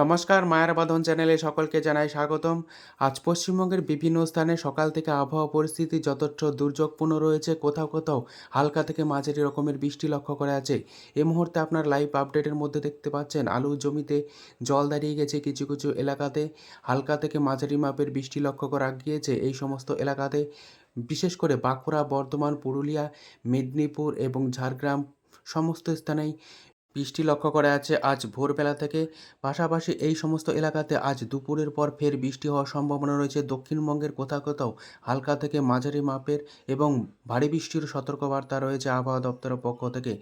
নমস্কার, মায়ের বাঁধন চ্যানেলে সকলকে জানাই স্বাগতম। আজ পশ্চিমবঙ্গের বিভিন্ন স্থানে সকাল থেকে আবহাওয়া পরিস্থিতি যথেষ্ট দুর্যোগপূর্ণ রয়েছে। কোথাও কোথাও হালকা থেকে মাঝারি রকমের বৃষ্টি লক্ষ্য করা আছে। এই মুহূর্তে আপনার লাইভ আপডেটের মধ্যে দেখতে পাচ্ছেন আলু জমিতে জল দাঁড়িয়ে গেছে কিছু কিছু এলাকাতে। হালকা থেকে মাঝারি মাপের বৃষ্টি লক্ষ্য করা গিয়েছে এই সমস্ত এলাকাতে। বিশেষ করে বাঁকুড়া, বর্ধমান, পুরুলিয়া, মেদিনীপুর এবং ঝাড়গ্রাম সমস্ত স্থানেই বৃষ্টি লক্ষ্য করা যাচ্ছে আজ ভোরবেলা থেকে পাশাপাশি এই সমস্ত এলাকাতে আজ দুপুরের পর ফের বৃষ্টি হওয়ার সম্ভাবনা রয়েছে। দক্ষিণবঙ্গের কোথাও কোথাও হালকা থেকে মাঝারি মাপের এবং ভারী বৃষ্টির সতর্কবার্তা রয়েছে আবহাওয়া দপ্তরের পক্ষ থেকে।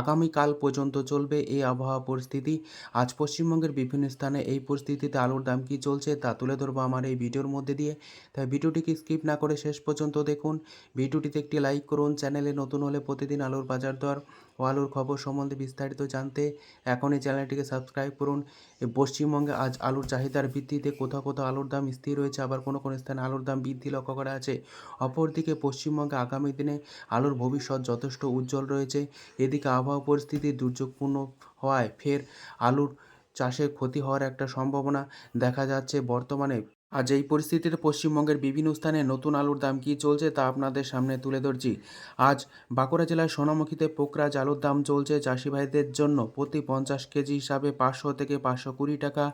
আগামীকাল পর্যন্ত চলবে এই আবহাওয়া পরিস্থিতি। আজ পশ্চিমবঙ্গের বিভিন্ন স্থানে এই পরিস্থিতিতে আলুর দাম কী চলছে তা তুলে ধরবো আমার এই ভিডিওর মধ্যে দিয়ে। তাই ভিডিওটিকে স্কিপ না করে শেষ পর্যন্ত দেখুন। ভিডিওটিতে একটি লাইক করুন। চ্যানেলে নতুন হলে প্রতিদিন আলুর বাজার দর আলুর খবর সম্বন্ধে বিস্তারিত জানতে এখনই চ্যানেলটিকে সাবস্ক্রাইব করুন। পশ্চিমবঙ্গে আজ আলুর চাহিদার ভিত্তিতে কোথাও কোথাও আলুর দাম স্থির রয়েছে, আবার কোনো কোনো স্থানে আলুর দাম বৃদ্ধি লক্ষ্য করা আছে। অপরদিকে পশ্চিমবঙ্গে আগামী দিনে আলুর ভবিষ্যৎ যথেষ্ট উজ্জ্বল রয়েছে। এদিকে আবহাওয়া পরিস্থিতি দুর্যোগপূর্ণ হওয়ায় ফের আলুর চাষে ক্ষতি হওয়ার একটা সম্ভাবনা দেখা যাচ্ছে। বর্তমানে আজ এই পরিস্থিতিতে পশ্চিমবঙ্গের বিভিন্ন স্থানে নতুন আলুর দাম কী চলছে তা আপনাদের সামনে তুলে ধরছি। আজ বাঁকুড়া জেলার সোনামুখীতে পোকরাজ আলুর দাম চলছে চাষি ভাইদের জন্য প্রতি পঞ্চাশ কেজি হিসাবে পাঁচশো থেকে পাঁচশো কুড়ি টাকা,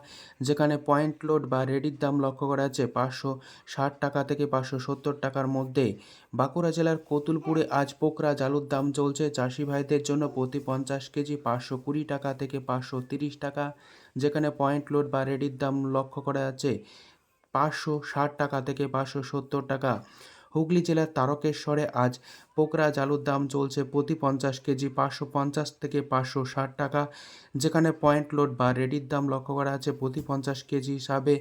যেখানে পয়েন্ট লোড বা রেডির দাম লক্ষ্য করা যাচ্ছে পাঁচশো ষাট টাকা থেকে পাঁচশো সত্তর টাকার মধ্যে। বাঁকুড়া জেলার কতুলপুরে আজ পোকরাজ আলুর দাম চলছে চাষি ভাইদের জন্য প্রতি পঞ্চাশ কেজি পাঁচশো কুড়ি টাকা থেকে পাঁচশো তিরিশ টাকা, যেখানে পয়েন্ট লোড বা রেডির দাম লক্ষ্য করা যাচ্ছে পাঁচশো ষাট টাকা থেকে পাঁচশো সত্তর টাকা। হুগলি জেলার তারকেশ্বরে আজ পোকরাজ আলুর দাম চলছে প্রতি পঞ্চাশ কেজি পাঁচশো পঞ্চাশ থেকে পাঁচশো ষাট টাকা। যেখানে পয়েন্ট লোড বা রেডির দাম লক্ষ্য করা আছে প্রতি পঞ্চাশ কেজি হিসাবে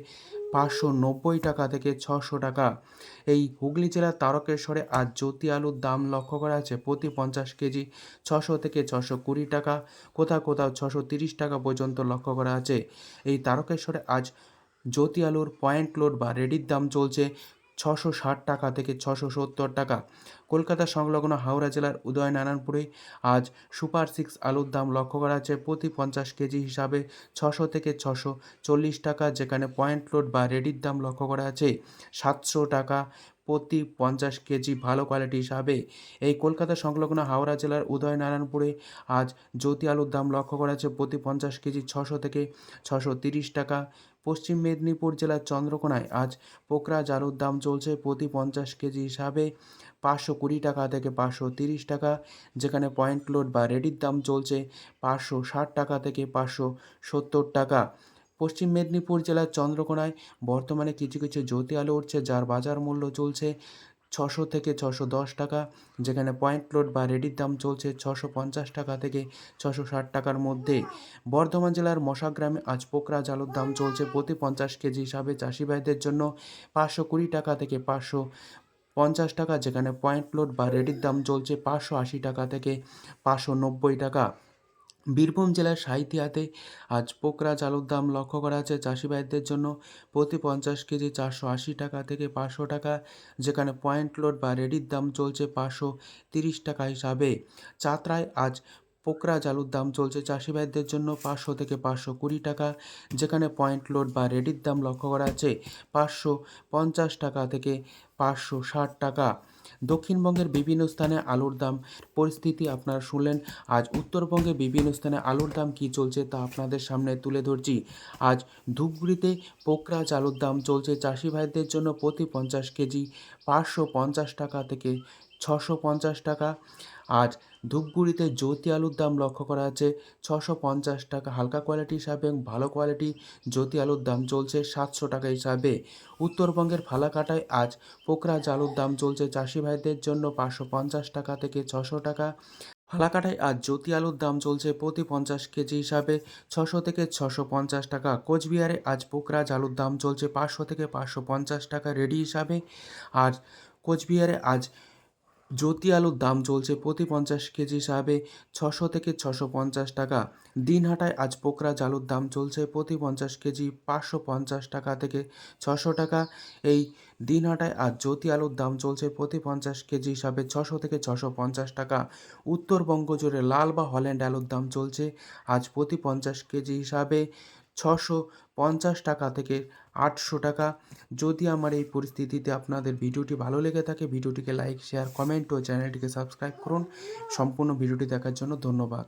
পাঁচশো নব্বই টাকা থেকে ছশো টাকা। এই হুগলি জেলার তারকেশ্বরে আজ জ্যোতি আলুর দাম লক্ষ্য করা আছে প্রতি পঞ্চাশ কেজি ছশো থেকে ছশো কুড়ি টাকা। কোথাও কোথাও ছশো তিরিশ টাকা পর্যন্ত লক্ষ্য করা আছে। এই তারকেশ্বরে আজ জ্যোতি আলুর পয়েন্ট লোড বা রেডির দাম চলছে ছশো ষাট টাকা থেকে ছশো সত্তর টাকা। কলকাতা সংলগ্ন হাওড়া জেলার উদয়নারায়ণপুরে আজ সুপার সিক্স আলুর দাম লক্ষ্য করা আছে প্রতি পঞ্চাশ কেজি হিসাবে ছশো থেকে ছশো চল্লিশ টাকা, যেখানে পয়েন্ট লোড বা রেডির দাম লক্ষ্য করা আছে সাতশো টাকা প্রতি পঞ্চাশ কেজি ভালো কোয়ালিটি হিসাবে এই কলকাতা সংলগ্ন হাওড়া জেলার উদয়নারায়ণপুরে আজ জ্যোতি আলুর দাম লক্ষ্য করা আছে প্রতি পঞ্চাশ কেজি ছশো থেকে ছশো তিরিশ টাকা। পশ্চিম মেদিনীপুর জেলার চন্দ্রকোনায় আজ পোকরাজ আলুর দাম চলছে প্রতি পঞ্চাশ কেজি হিসাবে পাঁচশো কুড়ি টাকা থেকে পাঁচশো তিরিশ টাকা, যেখানে পয়েন্ট লোড বা রেডির দাম চলছে পাঁচশো ষাট টাকা থেকে পাঁচশো সত্তর টাকা। পশ্চিম মেদিনীপুর জেলার চন্দ্রকোনায় বর্তমানে কিছু কিছু জ্যোতি আলু উঠছে, যার বাজার মূল্য চলছে ছশো থেকে ছশো দশ টাকা, যেখানে পয়েন্ট লোড বা রেডির দাম চলছে ছশো পঞ্চাশ টাকা থেকে ছশো ষাট টাকার মধ্যে। বর্ধমান জেলার মশাগ্রামে আজ পোকরা জালুর দাম চলছে প্রতি পঞ্চাশ কেজি হিসাবে চাষি ভাইদের জন্য পাঁচশো কুড়ি টাকা থেকে পাঁচশো পঞ্চাশ টাকা, যেখানে পয়েন্ট লোড বা রেডির দাম চলছে পাঁচশো আশি টাকা থেকে পাঁচশো নব্বই টাকা। বীরভূম জেলার সাহিতিয়াতে আজ পোকরা চালুর দাম লক্ষ্য করা আছে চাষি ভাইদের জন্য প্রতি পঞ্চাশ কেজি চারশো আশি টাকা থেকে পাঁচশো টাকা, যেখানে পয়েন্ট লোড বা রেডির দাম চলছে পাঁচশো তিরিশ টাকা হিসাবে। চাতরায় আজ পোকরা চালুর দাম চলছে চাষি ভাইদের জন্য পাঁচশো থেকে পাঁচশো কুড়ি টাকা, যেখানে পয়েন্ট লোড বা রেডির দাম লক্ষ্য করা আছে পাঁচশো পঞ্চাশ টাকা থেকে পাঁচশো ষাট টাকা। দক্ষিণবঙ্গের বিভিন্ন স্থানে আলুর দাম, পরিস্থিতি আপনারা শুনলেন। আজ উত্তরবঙ্গে বিভিন্ন স্থানে আলুর দাম কি চলছে তা আপনাদের সামনে তুলে ধরছি। আজ ধূপগুড়িতে পোকরা আলুর দাম চলছে চাষি ভাইদের জন্য প্রতি পঞ্চাশ কেজি পাঁচশো পঞ্চাশ টাকা থেকে ছশো পঞ্চাশ টাকা। আজ ধূপগুড়িতে জ্যোতি আলুর দাম লক্ষ্য করা আছে ছশো পঞ্চাশ টাকা হালকা কোয়ালিটি হিসাবে এবং ভালো কোয়ালিটি জ্যোতি আলুর দাম চলছে সাতশো টাকা হিসাবে। উত্তরবঙ্গের ফালাকাটায় আজ পোকরাজ আলুর দাম চলছে চাষি ভাইদের জন্য পাঁচশো পঞ্চাশ টাকা থেকে ছশো টাকা। ফালাকাটায় আজ জ্যোতি আলুর দাম চলছে প্রতি পঞ্চাশ কেজি হিসাবে ছশো থেকে ছশো পঞ্চাশ টাকা। কোচবিহারে আজ পোকরাজ আলুর দাম চলছে পাঁচশো থেকে পাঁচশো পঞ্চাশ টাকা রেডি হিসাবে। আর কোচবিহারে আজ জ্যোতি আলুর দাম চলছে প্রতি পঞ্চাশ কেজি হিসাবে ছশো থেকে ছশো পঞ্চাশ টাকা। দিনহাটায় আজ পোকরা আলুর দাম চলছে প্রতি পঞ্চাশ কেজি পাঁচশো পঞ্চাশ টাকা থেকে ছশো টাকা। এই দিনহাটায় আজ জ্যোতি আলুর দাম চলছে প্রতি পঞ্চাশ কেজি হিসাবে ছশো থেকে ছশো পঞ্চাশ টাকা। উত্তরবঙ্গ জুড়ে লাল বা হল্যান্ড আলুর দাম চলছে আজ প্রতি পঞ্চাশ কেজি হিসাবে ছশো পঞ্চাশ টাকা থেকে আটশো টাকা। যদি আমার এই পরিস্থিতিতে আপনাদের ভিডিওটি ভালো লেগে থাকে, ভিডিওটিকে লাইক, শেয়ার, কমেন্ট ও চ্যানেলটিকে সাবস্ক্রাইব করুন। সম্পূর্ণ ভিডিওটি দেখার জন্য ধন্যবাদ।